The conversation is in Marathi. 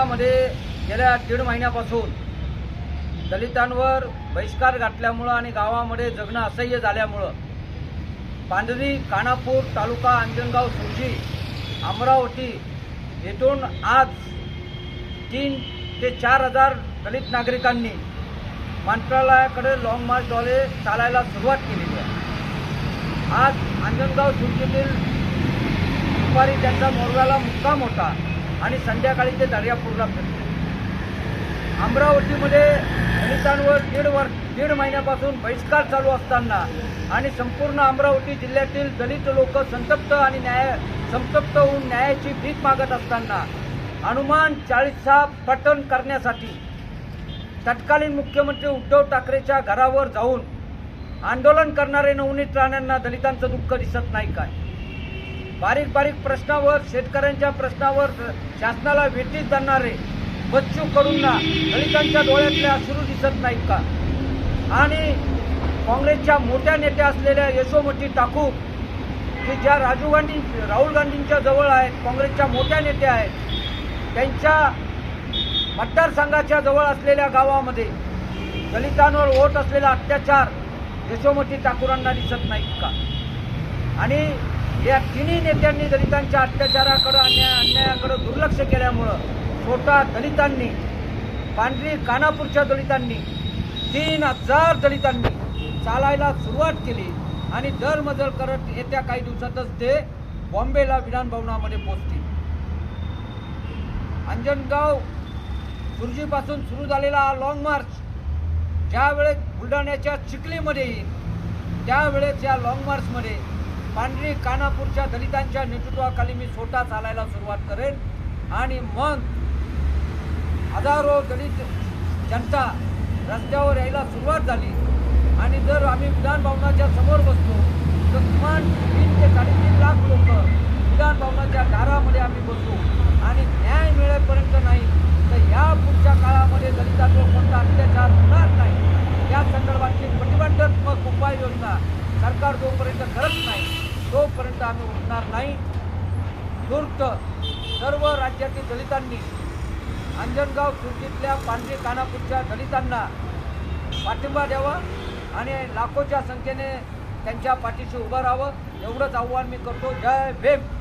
गावामध्ये गेल्या दीड महिन्यापासून दलितांवर बहिष्कार घातल्यामुळं आणि गावामध्ये जगणं असह्य झाल्यामुळं पांढरी कानापूर तालुका अंजनगाव सुरजी अमरावती येथून आज तीन ते चार हजार दलित नागरिकांनी मंत्रालयाकडे लाँग मार्चद्वारे चालायला सुरुवात केलेली आहे. आज अंजनगाव सुरजीतील दुपारी त्यांचा मोरव्याला मुक्काम होता. आणि संध्याकाळी ते दर्यापूरला फिरते अमरावतीमध्ये दलितांवर दीड वर्ष दीड महिन्यापासून बहिष्कार चालू असताना आणि संपूर्ण अमरावती जिल्ह्यातील दलित लोक संतप्त आणि न्याय संतप्त होऊन न्यायाची भीक मागत असताना हनुमान चाळीसा पठण करण्यासाठी तत्कालीन मुख्यमंत्री उद्धव ठाकरेच्या घरावर जाऊन आंदोलन करणारे नवनीत राण्यांना दलितांचं दुःख दिसत नाही काय? बारीक बारीक प्रश्नावर शेतकऱ्यांच्या प्रश्नावर शासनाला वेटीस जाणारे बच्चू कडूंना दलितांच्या डोळ्यातले अश्रू दिसत नाहीत का? आणि काँग्रेसच्या मोठ्या नेत्या असलेल्या यशोमती टाकू की ज्या राजीव गांधी राहुल गांधींच्या जवळ आहेत काँग्रेसच्या मोठ्या नेत्या आहेत त्यांच्या मतदारसंघाच्या जवळ असलेल्या गावामध्ये दलितांवर होत असलेला अत्याचार यशोमती ठाकूरांना दिसत नाहीत का? आणि या तिन्ही नेत्यांनी दलितांच्या अत्याचाराकडं अन्याय अन्यायाकडं दुर्लक्ष केल्यामुळं स्वतः दलितांनी पांढरी कानापूरच्या दलितांनी तीन हजार दलितांनी चालायला सुरुवात केली आणि दरमजल करत येत्या काही दिवसातच ते बॉम्बेला विधानभवनामध्ये पोहोचतील अंजनगाव सुरजीपासून सुरू झालेला हा लॉंग मार्च ज्यावेळेस बुलढाण्याच्या चिखलीमध्ये येईल त्यावेळेस या लॉंग मार्चमध्ये पांढरी कानापूरच्या दलितांच्या नेतृत्वाखाली मी स्वतः चालायला सुरुवात करेन. आणि मग हजारो दलित जनता रस्त्यावर यायला सुरुवात झाली. आणि जर आम्ही विधानभवनाच्या समोर बसलो तर किमान तीन ते साडेतीन लाख लोक विधानभवनाच्या दारामध्ये आम्ही बसू आणि न्याय मिळेपर्यंत नाही तर या पुढच्या काळामध्ये दलितांवर कोणता अत्याचार होणार नाही या संदर्भातली प्रतिबंधात्मक उपाययोजना सरकार जोपर्यंत करत नाही तोपर्यंत आम्ही उठणार नाही. तूर्त सर्व राज्यातील दलितांनी अंजनगाव खुर्चीतल्या पांढरी कानापूरच्या दलितांना पाठिंबा द्यावा आणि लाखोच्या संख्येने त्यांच्या पाठीशी उभं राहावं. एवढंच आव्हान मी करतो. जय भीम.